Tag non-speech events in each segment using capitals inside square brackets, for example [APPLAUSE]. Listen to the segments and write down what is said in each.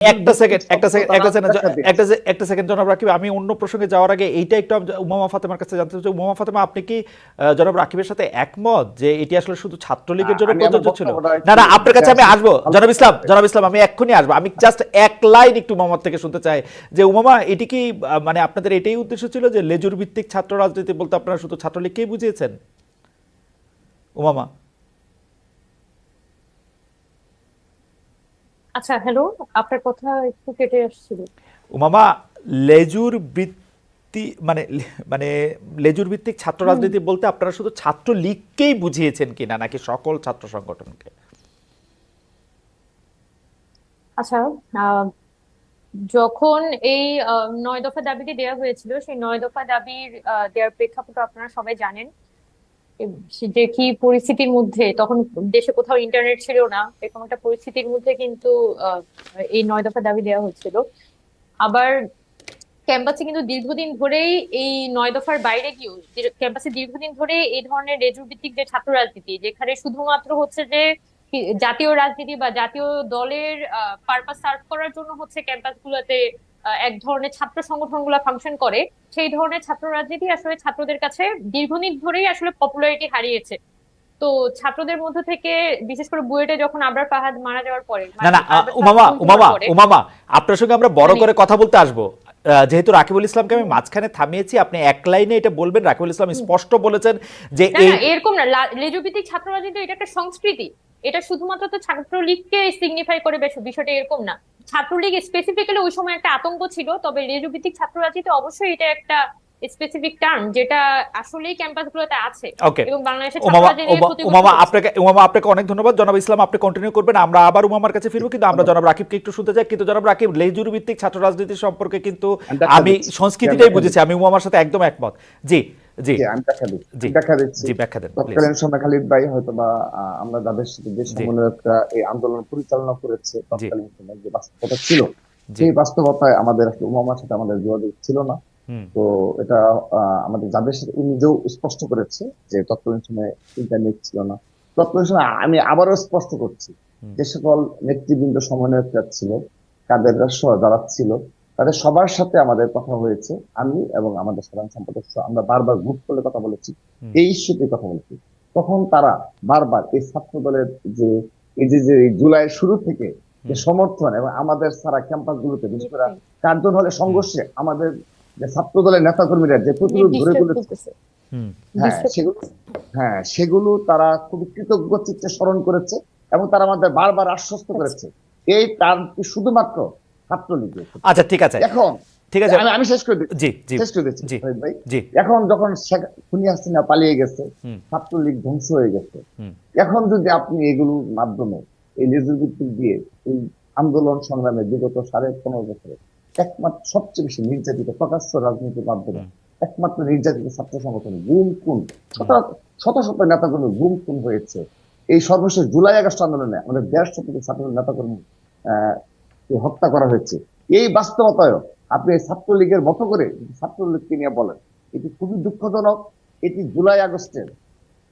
একটা সেকেন্ড একটা সেকেন্ড একটা সেকেন্ড একটা একটা সেকেন্ড জনাব রাকিব আমি অন্য প্রসঙ্গে যাওয়ার আগে এইটা একটু উমামা ফাতেমার কাছে জানতে চাই। উমামা ফাতেমা আপনি কি জনাব রাকিবের সাথে একমত যে এটি আসলে শুধু ছাত্রলীগের জন্য আমি প্রযোজ্য ছিল? না না আপনার কাছে আমি আসব। জনাব ইসলাম জনাব ইসলাম আমি এক্ষুনি আসব। আমি জাস্ট এক লাইন একটু উমামার থেকে শুনতে চাই। যে উমামা এটি কি মানে আপনাদের এটাই উদ্দেশ্য ছিল যে লেজুর ভিত্তিক ছাত্র রাজনীতি বলতে আপনারা শুধু ছাত্রলীগকেই বুঝিয়েছেন? উমামা। আচ্ছা হ্যালো আপনার কথা একটু কেটে আসছিল। উমামা লেজুর বৃত্তি মানে মানে লেজুর ভিত্তিক ছাত্র রাজনীতি বলতে আপনারা শুধু ছাত্র লীগকেই বুঝিয়েছেন কিনা নাকি সকল ছাত্র সংগঠনকে? আচ্ছা যখন এই নয় দফা দাবিটি দেওয়া হয়েছিল সেই নয় দফা দাবির দেওয়ার প্রেক্ষাপট আপনারা সবাই জানেন। যে কি পরিস্থিতির মধ্যে তখন দেশে কোথাও ইন্টারনেট ছিল না এরকম একটা পরিস্থিতির মধ্যে কিন্তু এই নয় দফা দাবি দেওয়া হচ্ছিল। আবার ক্যাম্পাসে কিন্তু দীর্ঘদিন ধরেই এই নয় দফার বাইরে গিয়েও ক্যাম্পাসে দীর্ঘদিন ধরে এই ধরনের রেজুর ভিত্তিক যে ছাত্র রাজনীতি যেখানে শুধুমাত্র হচ্ছে যে জাতীয় রাজনীতি বা জাতীয় দলের পারপাস সার্ভ করার জন্য হচ্ছে ক্যাম্পাসগুলোতে আহ, এক ধরনের ছাত্র সংগঠনগুলো ফাংশন করে সেই ধরনের ছাত্র রাজনীতি আসলে ছাত্রদের কাছে দীর্ঘদিন ধরেই আসলে পপুলারিটি হারিয়েছে। তো ছাত্রদের মধ্যে থেকে বিশেষ করে বুয়েটে যখন আবরার ফাহাদ মারা যাওয়ার পরে না না উমামা উমামা উমামা আপনার সঙ্গে আমরা বড় করে কথা বলতে আসব। যেহেতু রাকিবুল ইসলামকে আমি মাঝখানে থামিয়েছি আপনি এক লাইনে এটা বলবেন। রাকিবুল ইসলাম স্পষ্ট বলেছেন যে এরকম না লেজুভিত্তিক ছাত্র রাজনীতি এটা একটা সংস্কৃতি। এটা শুধুমাত্র তো ছাত্রলীগকে সিগনিফাই করে বেশ বিষয়টা এরকম না। ছাত্রলীগ স্পেসিফিক্যালি ওই সময় একটা আতঙ্ক ছিল তবে লেজুভিত্তিক ছাত্র রাজনীতি অবশ্যই এটা একটা স্পেসিফিক টার্ম যেটা আসলেই ক্যাম্পাসগুলোতে আছে। ওকে এবং বাংলাদেশের উমামা। আপনাকে উমামা আপনাকে অনেক ধন্যবাদ। জনাব ইসলাম আপনি কন্টিনিউ করবেন। আমরা আবার উমামার কাছে ফিরবো কিন্তু আমরা জনাব রাকিবকে একটু শুনতে চাই। কিন্তু জনাব রাকিব লেজুর ভিত্তিক ছাত্র রাজনীতি সম্পর্কে কিন্তু আমি সংস্কৃতিটাই বুঝেছি। আমি উমামার সাথে একদম একমত। জি জি। আমি দেখা দিচ্ছি। জি। দিচ্ছি। জি ব্যাখ্যা দেন তৎকালীন সময় খালিদ ভাই হয়তো বা আমরা যাদের সাথে যে সমন্বয়করা এই আন্দোলন পরিচালনা করেছে তৎকালীন সময় যে বাস্তবতা ছিল সেই বাস্তবতায় আমাদের আসলে উমামার সাথে আমাদের যোগাযোগ ছিল না। তো এটা আমাদের যাদের সাথে উনি নিজেও স্পষ্ট করেছে যে তৎকালীন সময় ইন্টারনেট ছিল না। তৎকালীন সময় আমি আবারও স্পষ্ট করছি। যে সকল নেতৃবৃন্দ সমন্বয়করা ছিল কাদের যারা ছিল তাদের সবার সাথে আমাদের কথা হয়েছে আমি এবং আমাদের সাধারণ সম্পাদক সহ আমরা বারবার গ্রুপ করে কথা বলেছি। এই ইস্যুতে কথা বলেছি। তখন তারা বারবার এই ছাত্র দলের যে এই যে যে এই জুলাইয়ের শুরু থেকে যে সমর্থন এবং আমাদের সারা ক্যাম্পাস গুলোতে বিশেষ করে কার্জন হলে সংঘর্ষে আমাদের যে ছাত্র দলের নেতা কর্মীরা যে প্রতিরোধ গড়ে নির্দিষ্ট তুলেছে হ্যাঁ সেগুলো হ্যাঁ সেগুলো তারা খুবই কৃতজ্ঞ চিত্তে স্মরণ করেছে এবং তারা আমাদের বারবার আশ্বস্ত করেছে। এই টার্মটি শুধুমাত্র ছাত্রলীগের আচ্ছা ঠিক আছে। এখন ঠিক আছে। আমি- শেষ করে জি জি শেষ করে দিচ্ছি জি। ভাই জি। এখন যখন শেখ খুনি হাসিনা পালিয়ে গেছে ছাত্রলীগ ধ্বংস হয়ে গেছে এখন যদি আপনি এগুলোর মাধ্যমে এই লেজুর দিয়ে এই আন্দোলন সংগ্রামে বিগত সাড়ে পনেরো বছরে একমাত্র সবচেয়ে বেশি নির্যাতিত প্রকাশ্য রাজনীতির মাধ্যমে একমাত্র নির্যাতিত ছাত্র সংগঠন গুম খুন শত শত নেতাকর্মী গুম খুন হয়েছে। এই সর্বশেষ জুলাই আগস্ট আন্দোলনে আমাদের দেড়শো থেকে ছাত্র নেতাকর্মী হত্যা করা হয়েছে। এই বাস্তবতায় আপনি ছাত্রলীগের মতো করে ছাত্রলীগকে নিয়ে বলেন এটি খুবই দুঃখজনক। এটি জুলাই আগস্টের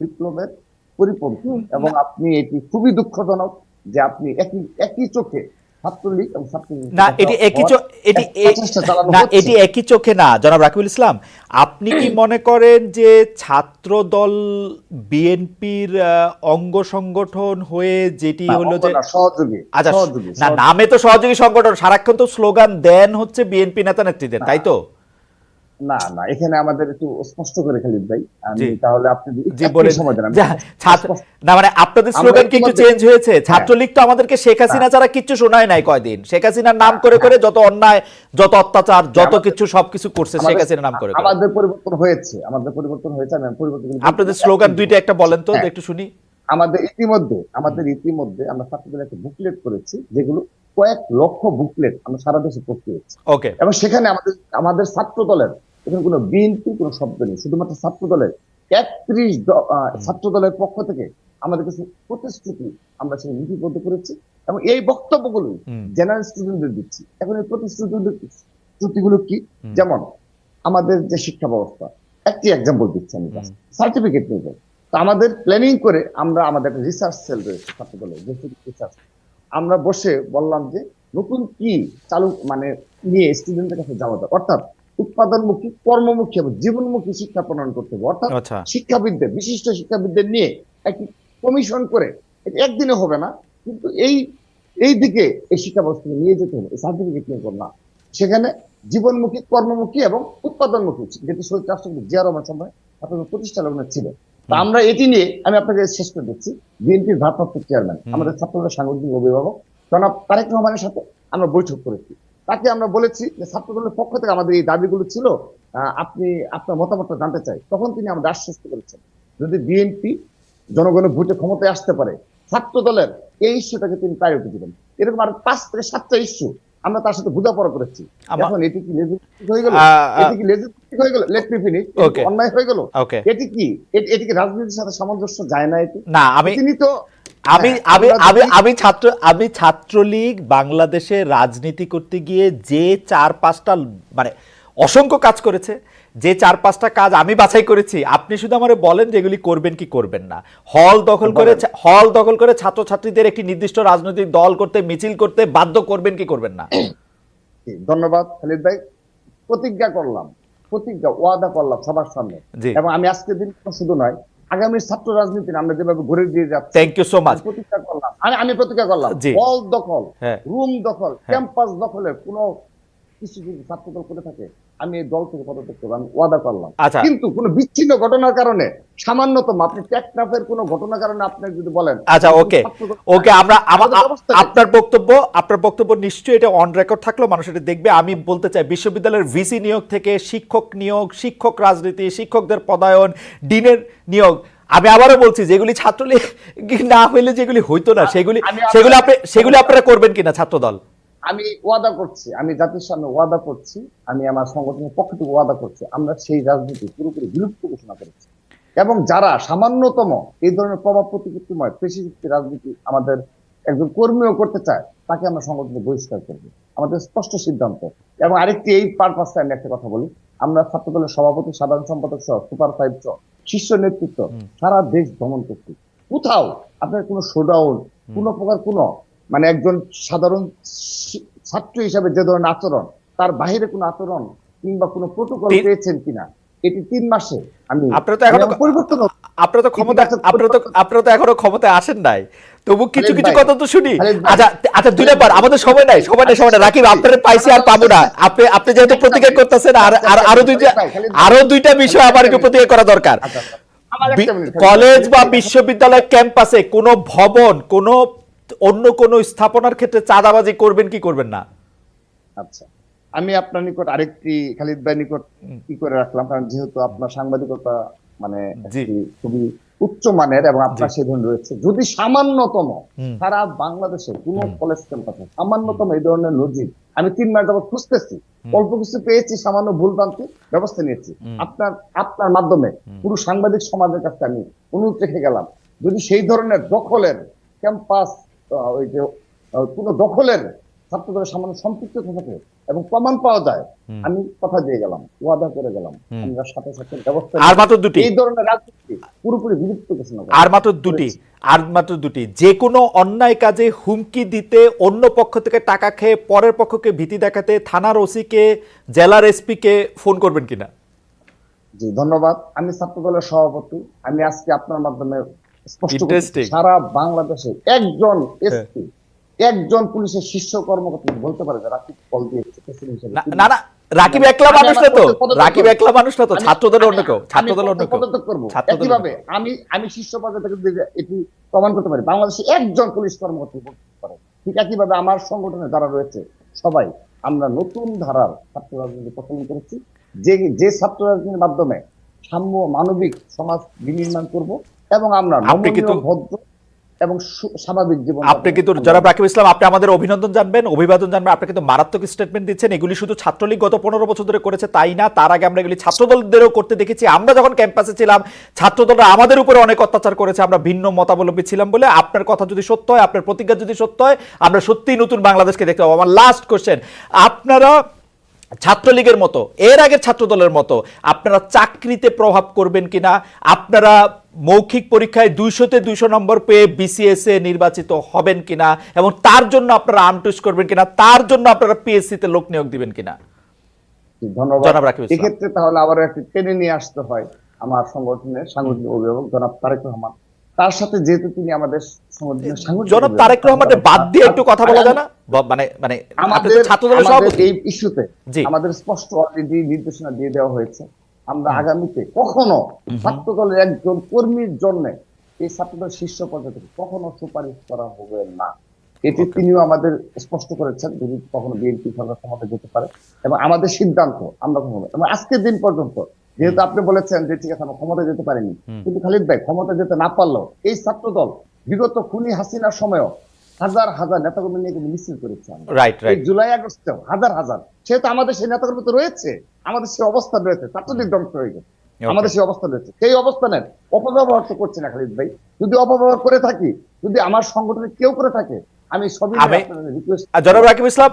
বিপ্লবের পরিপন্থী এবং আপনি এটি খুবই দুঃখজনক যে আপনি একই একই চোখে ছাত্রলীগ এবং ছাত্রলীগ না এটি একই এটি না এটি একই চোখে না জনাব রাকিবুল ইসলাম। আপনি কি [CLEARS THROAT] মনে করেন যে ছাত্র দল বিএনপির অঙ্গ সংগঠন হয়ে যেটি হলো যে সহযোগী আচ্ছা না নামে তো সহযোগী সংগঠন সারাক্ষণ তো স্লোগান দেন হচ্ছে বিএনপি নেতা নেত্রীদের তাই তো? না না এখানে আমাদের একটু স্পষ্ট করে খালিদ ভাই আমি তাহলে আপনি জি স্পষ্ট- না মানে আপনাদের স্লোগান কি একটু চেঞ্জ হয়েছে। ছাত্রলীগ তো আমাদেরকে শেখ হাসিনা ছাড়া কিচ্ছু শোনায় নাই কয়দিন। শেখ হাসিনার নাম করে করে যত অন্যায় যত অত্যাচার যত কিছু সবকিছু করছে শেখ হাসিনার নাম করে। আমাদের পরিবর্তন হয়েছে আমাদের পরিবর্তন হয়েছে আমি পরিবর্তন আপনাদের স্লোগান দুইটা একটা বলেন তো হ্যাঁ। একটু শুনি। আমাদের ইতিমধ্যে আমাদের ইতিমধ্যে আমরা ছাত্রদের একটা বুকলেট করেছি যেগুলো কয়েক লক্ষ বুকলেট আমরা সারা দেশে করতে এবং সেখানে আমাদের আমাদের ছাত্র দলের এখানে কোনো বিএনপি কোনো শব্দ নেই। শুধুমাত্র ছাত্র দলের একত্রিশ ছাত্র দলের পক্ষ থেকে আমাদের কাছে প্রতিশ্রুতি আমরা সেখানে লিপিবদ্ধ করেছি এবং এই বক্তব্যগুলো জেনারেল স্টুডেন্টদের দিচ্ছি। এখন এই প্রতিশ্রুতিগুলো কি? যেমন আমাদের যে শিক্ষা ব্যবস্থা একটি এক্সাম্পল দিচ্ছি আমি। সার্টিফিকেট নেব তো আমাদের প্ল্যানিং করে আমরা আমাদের একটা রিসার্চ সেল রয়েছে ছাত্র দলের রিসার্চ আমরা বসে বললাম যে নতুন কি চালু মানে নিয়ে স্টুডেন্টের কাছে যাওয়া যায়। অর্থাৎ উৎপাদনমুখী কর্মমুখী এবং জীবনমুখী শিক্ষা প্রণয়ন করতে হবে। অর্থাৎ আচ্ছা। শিক্ষাবিদদের বিশিষ্ট শিক্ষাবিদদের নিয়ে একটি কমিশন করে একদিনে হবে না কিন্তু এই এই দিকে এই শিক্ষা ব্যবস্থাকে নিয়ে যেতে হবে সার্টিফিকেট নিয়ে না সেখানে জীবনমুখী কর্মমুখী এবং উৎপাদনমুখী যেটি শহীদ রাষ্ট্রপতি জিয়া রহমান সময় আপনাদের প্রতিষ্ঠা লগ্নে ছিল। তা আমরা এটি নিয়ে আমি আপনাকে শেষ করে দিচ্ছি। বিএনপির ভারপ্রাপ্ত চেয়ারম্যান আমাদের ছাত্রদের সাংগঠনিক অভিভাবক জনাব তারেক রহমানের সাথে আমরা বৈঠক করেছি। তাকে আমরা বলেছি যে ছাত্রদলের পক্ষ থেকে আমাদের এই দাবিগুলো ছিল আপনি আপনার মতামতটা জানতে চাই। তখন তিনি আমাদের আশ্বস্ত করেছেন যদি বিএনপি জনগণের ভোটে ক্ষমতায় আসতে পারে ছাত্র দলের এই ইস্যুটাকে তিনি প্রায়োরিটি দিবেন। এরকম আর পাঁচ থেকে সাতটা ইস্যু আমরা তার সাথে বোঝাপড়া করেছি। এখন এটি কি হয়ে গেল? এটি কি হয়ে গেল? লেট মি ফিনিশ অন্যায় হয়ে গেল? এটি কি? এটি- এটি কি রাজনীতির সাথে সামঞ্জস্য? যায় না এটি। না আমি তিনি তো আমি হ্যাঁ, আমি আমি আমি ছাত্র আমি ছাত্রলীগ বাংলাদেশে রাজনীতি করতে গিয়ে যে চার পাঁচটা মানে অসংখ্য কাজ করেছে যে চার পাঁচটা কাজ আমি বাছাই করেছি আপনি শুধু আমারে বলেন যে এগুলি করবেন কি করবেন না। হল দখল করে হল দখল করে ছাত্রছাত্রীদের একটি নির্দিষ্ট রাজনৈতিক দল করতে মিছিল করতে বাধ্য করবেন কি করবেন না? ধন্যবাদ খালিদ ভাই। প্রতিজ্ঞা করলাম প্রতিজ্ঞা ওয়াদা করলাম সবার সামনে। এবং আমি আজকের দিন শুধু নয় আগামী ছাত্র রাজনীতি আমরা যেভাবে ঘুরে দিয়ে যাচ্ছি থ্যাংক ইউ সো মাচ প্রতিজ্ঞা করলাম আমি প্রতিজ্ঞা করলাম। হল দখল রুম দখল হ্যাঁ। ক্যাম্পাস দখলের কোনো কিছু যদি ছাত্রদল করে থাকে আমি এই দল থেকে পদত্যাগ করব আমি ওয়াদা করলাম। আচ্ছা। কিন্তু কোনো বিচ্ছিন্ন ঘটনার কারণে সামান্যতম আপনি টেকনাফের কোনো ঘটনার কারণে আপনি যদি বলেন আচ্ছা ওকে ওকে আমরা? আপনার বক্তব্য আপনার বক্তব্য নিশ্চয়ই এটা অন রেকর্ড থাকলেও মানুষ এটা দেখবে। আমি বলতে চাই বিশ্ববিদ্যালয়ের ভিসি নিয়োগ থেকে শিক্ষক নিয়োগ শিক্ষক রাজনীতি শিক্ষকদের পদায়ন ডিনের নিয়োগ আমি আবারও বলছি যেগুলি ছাত্রলীগ না হইলে যেগুলি হইতো না সেগুলি সেগুলি আপনি সেগুলি আপনারা করবেন কিনা ছাত্রদল? আমি ওয়াদা করছি আমি জাতির সামনে ওয়াদা করছি আমি আমার সংগঠনের পক্ষ থেকে ওয়াদা করছি আমরা সেই রাজনীতি পুরোপুরি বিলুপ্ত ঘোষণা করেছি। এবং যারা সামান্যতম এই ধরনের প্রভাব প্রতিপত্তিময় পেশিযুক্তি রাজনীতি আমাদের একজন কর্মীও করতে চায় তাকে আমরা সংগঠনে বহিষ্কার করব। আমাদের স্পষ্ট সিদ্ধান্ত। এবং আরেকটি এই পারপাসে আমি একটা কথা বলি আমরা ছাত্রদলের সভাপতি সাধারণ সম্পাদক সহ সুপার ফাইভ সহ শীর্ষ নেতৃত্ব সারা দেশ ভ্রমণ করছি। কোথাও আপনার কোনো শোডাউন কোন প্রকার কোনো মানে একজন সাধারণ ছাত্র হিসাবে যে ধরনের আচরণ তার বাইরে কোনো আচরণ কিংবা কোনো প্রোটোকল পেয়েছেন কিনা এটি তিন মাসে আমি আপনারা তো এখনও পরিবর্তন আপনারা তো ক্ষমতা আপনারা তো আপনারা তো এখনও ক্ষমতায় আসেন নাই। তবু কিছু কিছু কথা তো শুনি। আচ্ছা আচ্ছা দুই ব্যাপার আমাদের সময় নাই সময় নাই সময় নাই। রাকিব আপনারা পাইছি আর পাবো না। আপনি আপনি যেহেতু প্রতিজ্ঞা করতেছেন আর আর আরও দুইটা। আরও দুইটা বিষয় আমার একটু প্রতিজ্ঞা করা দরকার। আচ্ছা, আচ্ছা। কলেজ বা বিশ্ববিদ্যালয় ক্যাম্পাসে কোনো ভবন কোনো অন্য কোনো স্থাপনার ক্ষেত্রে চাঁদাবাজি করবেন কি করবেন না? আচ্ছা আমি আপনার নিকট আরেকটি খালিদ ভাই নিকট কি করে রাখলাম? কারণ যেহেতু আপনার সাংবাদিকতা মানে খুবই উচ্চ মানের এবং আপনার। সেই ধরনের রয়েছে। যদি সামান্যতম সারা বাংলাদেশে কোন কলেজ ক্যাম্পাসে সামান্যতম এই ধরনের নজির আমি তিন মাস যাবত খুঁজতেছি অল্প কিছু পেয়েছি সামান্য ভুল ভ্রান্তি ব্যবস্থা নিয়েছি। আপনার আপনার মাধ্যমে পুরো সাংবাদিক সমাজের কাছে আমি অনুরোধ রেখে গেলাম যদি সেই ধরনের দখলের ক্যাম্পাস ওই যে কোনো দখলের ছাত্রদের সামান্য সম্পৃক্ত থাকে এবং প্রমাণ পাওয়া যায়। আমি কথা দিয়ে গেলাম ওয়াদা করে গেলাম। আমরা সাথে সাথে ব্যবস্থা আর মাত্র দুটি। এই ধরনের রাজনীতি পুরোপুরি বিলুপ্ত ঘোষণা আর মাত্র দুটি। আর মাত্র দুটি। যে কোনো অন্যায় কাজে হুমকি দিতে অন্য পক্ষ থেকে টাকা খেয়ে পরের পক্ষকে ভীতি দেখাতে থানার ওসিকে জেলার এসপিকে ফোন করবেন কিনা? জি ধন্যবাদ। আমি ছাত্র দলের সভাপতি। আমি আজকে আপনার মাধ্যমে স্পষ্ট সারা বাংলাদেশে একজন এসপি একজন পুলিশের শীর্ষ কর্মকর্তা বলতে পারে রাকিব কল হিসেবে। না না রাকিব একলা মানুষ না তো। রাকিব একলা মানুষ না তো ছাত্রদের অন্য কেউ আমি ছাত্রদল অন্য কেউ ছাত্রদল আমি আমি শীর্ষ পর্যায়ে থেকে এটি প্রমাণ করতে পারি। বাংলাদেশে একজন পুলিশ কর্মকর্তা বলতে পারে। ঠিক একইভাবে আমার সংগঠনে যারা রয়েছে সবাই আমরা নতুন ধারার ছাত্র রাজনীতি প্রচলন করেছি। যে যে ছাত্র রাজনীতির মাধ্যমে সাম্য মানবিক সমাজ বিনির্মাণ করব এবং আমরা আপনি কিন্তু- ভদ্র এবং স্বাভাবিক জীবন আপনি কিন্তু জনাব রাকিব ইসলাম আপনি আমাদের অভিনন্দন জানবেন অভিবাদন জানবেন আপনি কিন্তু মারাত্মক স্টেটমেন্ট দিচ্ছেন এগুলি শুধু ছাত্রলীগ গত পনেরো বছর ধরে করেছে তাই না? তার আগে আমরা এগুলি ছাত্রদলদেরও করতে দেখেছি আমরা যখন ক্যাম্পাসে ছিলাম ছাত্রদলরা আমাদের উপরে অনেক অত্যাচার করেছে আমরা ভিন্ন মতাবলম্বী ছিলাম বলে। আপনার কথা যদি সত্য হয় আপনার প্রতিজ্ঞা যদি সত্য হয় আমরা সত্যিই নতুন বাংলাদেশকে দেখতে পাবো। আমার লাস্ট কোশ্চেন আপনারা ছাত্রলীগের মতো এর আগের ছাত্রদলের মতো আপনারা চাকরিতে প্রভাব করবেন কিনা? আপনারা মৌখিক পরীক্ষায় দুইশোতে দুইশো নম্বর পেয়ে বিসিএস এ নির্বাচিত হবেন কিনা এবং তার জন্য আপনারা আমটুস করবেন কিনা তার জন্য আপনারা পিএসসি তে লোক নিয়োগ দিবেন কিনা? ধন্যবাদ। এক্ষেত্রে তাহলে আবার একটি টেনে নিয়ে আসতে হয় আমার সংগঠনের সাংগঠনিক অভিভাবক জনাব তারেক রহমান। তার সাথে যেহেতু তিনি আমাদের জনাব তারেক বাদ দিয়ে একটু কথা বলা যায় না? মানে মানে আমাদের সভাপতি। এই ইস্যুতে আমাদের স্পষ্ট অলরেডি নির্দেশনা দিয়ে দেওয়া হয়েছে। আমরা আগামীতে কখনো ছাত্র দলের একজন কর্মীর জন্য এই ছাত্রদল শীর্ষ পর্যায়ে থেকে কখনো সুপারিশ করা হবে না। এটি তিনিও আমাদের স্পষ্ট করেছেন যদি কখনো বিএনপি সরকার ক্ষমতা যেতে পারে। এবং আমাদের সিদ্ধান্ত আমরা কখনো এবং আজকের দিন পর্যন্ত যেহেতু আপনি বলেছেন যে ঠিক আছে আমরা ক্ষমতা যেতে পারিনি। কিন্তু খালিদ ভাই ক্ষমতা যেতে না পারলেও এই ছাত্র দল বিগত খুনি হাসিনার সময়ও হাজার হাজার নেতাকর্মী নিয়ে কিন্তু মিছিল করেছে রাইট রাইট জুলাই আগস্টেও হাজার হাজার। সেহেতু আমাদের সেই নেতাকর্মী তো রয়েছে আমাদের সেই অবস্থান রয়েছে ছাত্রলীগ ধ্বংস হয়ে গেছে। আমাদের সেই অবস্থান রয়েছে। সেই অবস্থানের অপব্যবহার তো করছে না খালিদ ভাই। যদি অপব্যবহার করে থাকি যদি আমার সংগঠনে কেউ করে থাকে আমি সবই জনাব রাকিব ইসলাম